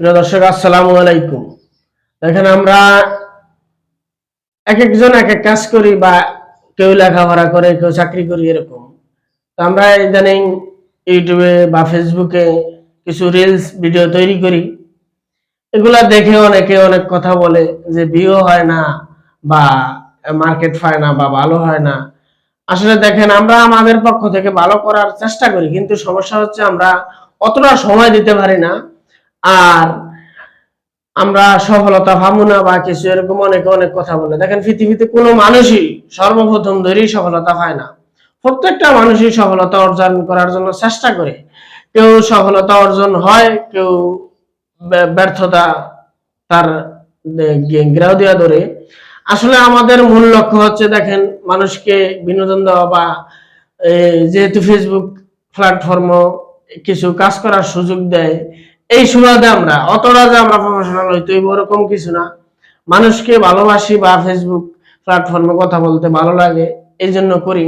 দর্শক, আসসালামু আলাইকুম। দেখেন আমরা এক একজন এক এক কাজ করি বা কেউ লেখাপড়া করে, কেউ চাকরি করি, এরকম। তো আমরা ইদানিং ইউটিউবে বা ফেসবুকে কিছু রিলস ভিডিও তৈরি করি। এগুলা দেখে অনেকে অনেক কথা বলে যে ভিউ হয় না বা মার্কেট পায় না বা ভালো হয় না। আসলে দেখেন, আমরা আমাদের পক্ষ থেকে ভালো করার চেষ্টা করি, কিন্তু সমস্যা হচ্ছে আমরা অতটা সময় দিতে পারি না। আর আমরা সফলতা পাবো না বা কিছু এরকম অনেকে অনেক কথা বলে। দেখেন, পৃথিবীতে কোনো মানুষই সর্বপ্রথম ধরেই সফলতা পায় না। প্রত্যেকটা মানুষই সফলতা অর্জন করার জন্য চেষ্টা করে। কেউ সফলতা অর্জন হয়, কেউ ব্যর্থতা তার গ্রাহ দেওয়া ধরে। আসলে আমাদের মূল লক্ষ্য হচ্ছে, দেখেন, মানুষকে বিনোদন দেওয়া বা যেহেতু ফেসবুক প্ল্যাটফর্ম কিছু কাজ করার সুযোগ দেয় এই সুবাদে আমরা অতটা যে আমরা প্রফেশনাল হইতে ওরকম কিছু না। মানুষকে ভালোবাসি বা ফেসবুক প্ল্যাটফর্মে কথা বলতে ভালো লাগে এই জন্য করি।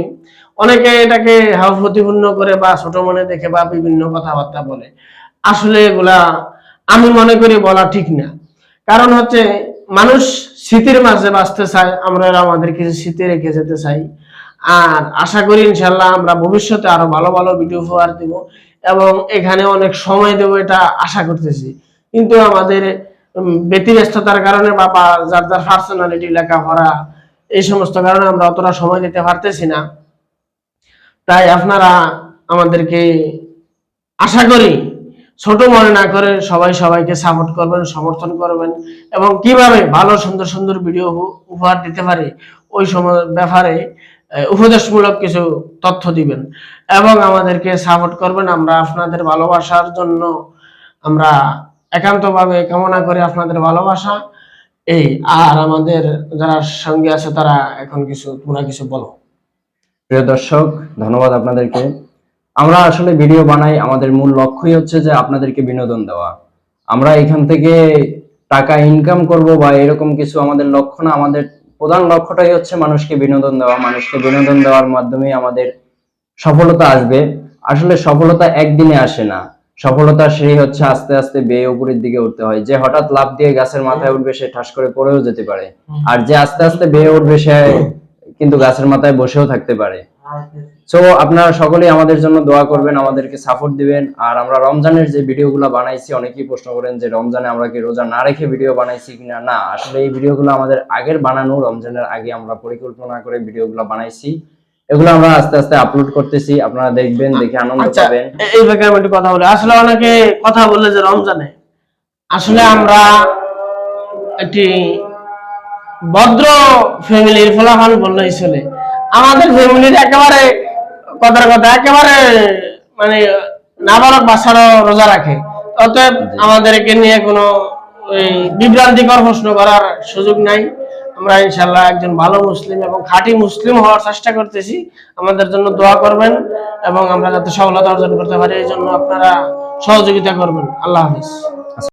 অনেকে এটাকে হাউ প্রতিপূর্ণ করে বা ছোট মনে দেখে বা বিভিন্ন কথাবার্তা বলে। আসলে এগুলা আমি মনে করি বলা ঠিক না। কারণ হচ্ছে, মানুষ স্মৃতির মাঝে বাঁচতে চায়, আমরা আমাদের কিছু স্মৃতি রেখে যেতে চাই। আর আশা করি ইনশাল্লাহ আমরা ভবিষ্যতে আরও ভালো ভালো ভিডিও উপহার দিব। এবং এখানে অনেক সময় দেব এটা আশা করতেছি। কিন্তু আমাদের ব্যতিব্যস্ততার কারণে বা বা যার যার পার্সোনালিটি লেখাপড়া এই সমস্ত কারণে আমরা অতটা সময় দিতে পারতেছি না। তাই আপনারা আমাদেরকে আশা করি, ছোট মনে না করে সবাই সবাইকে সাপোর্ট করবেন, সমর্থন করবেন এবং কীভাবে ভালো, সুন্দর সুন্দর ভিডিও উপহার দিতে পারে, ওই সময় ব্যাপারে উপদেশমূলক কিছু তথ্য দিবেন এবং আমাদেরকে সাপোর্ট করবেন। আমরা আপনাদের ভালোবাসার জন্য আমরা একান্তভাবে কামনা করি আপনাদের ভালোবাসা। এই, আর আমাদের যারা সঙ্গে আছে তারা এখন কিছু, তোমরা কিছু বলো। প্রিয় দর্শক, ধন্যবাদ আপনাদেরকে। আমরা আসলে ভিডিও বানাই, আমাদের মূল লক্ষ্যই হচ্ছে যে আপনাদেরকে বিনোদন দেওয়া। আমরা এখান থেকে টাকা ইনকাম করব বা এরকম কিছু আমাদের লক্ষ্য না, আমাদের প্রধান লক্ষ্যটাই হচ্ছে মানুষকে বিনোদন দেওয়া। মানুষকে বিনোদন দেওয়ার মাধ্যমে আমাদের সফলতা আসবে। আসলে সফলতা একদিনে আসে না। সফলতা সেই হচ্ছে আস্তে আস্তে বেয়ে উপরের দিকে উঠতে হয়। যে হঠাৎ লাভ দিয়ে গাছের মাথায় উঠবে সে ঠাস করে পড়েও যেতে পারে। আর যে আস্তে আস্তে বেয়ে উঠবে সে কিন্তু গাছের মাথায় বসেও থাকতে পারে। সো আপনারা সকলেই আমাদের জন্য দোয়া করবেন আমাদেরকে সাপোর্ট দিবেন। আর আমরা রমজানের যে ভিডিওগুলো বানাইছি অনেকেই প্রশ্ন করেন যে রমজানে আমরা কি রোজা না রেখে ভিডিও বানাইছি কিনা না? আসলে এই ভিডিওগুলো আমাদের আগের বানানো রমজানের আগে আমরা পরিকল্পনা করে ভিডিওগুলো বানাইছি। এগুলো আমরা আস্তে আস্তে আপলোড করতেছি আপনারা দেখবেন দেখে আনন্দ আচ্ছা পাবেন। এই ব্যাপারে আমি একটু কথা বলি। আসলে অনেকে কথা বলে যে রমজানে? আসলে আমরা একটি ভদ্র ফ্যামিলির ফলাফল বললেই চলে। আমাদের ফ্যামিলির একেবারে কথার কথা একেবারে মানে নাবালক বাচ্চারও রোজা রাখে। অতএব আমাদেরকে নিয়ে কোনো বিভ্রান্তিকর প্রশ্ন করার সুযোগ নাই। আমরা ইনশাল্লাহ একজন ভালো মুসলিম এবং খাঁটি মুসলিম হওয়ার চেষ্টা করতেছি। আমাদের জন্য দোয়া করবেন এবং আমরা যাতে সফলতা অর্জন করতে পারি এই জন্য আপনারা সহযোগিতা করবেন। আল্লাহ হাফিজ।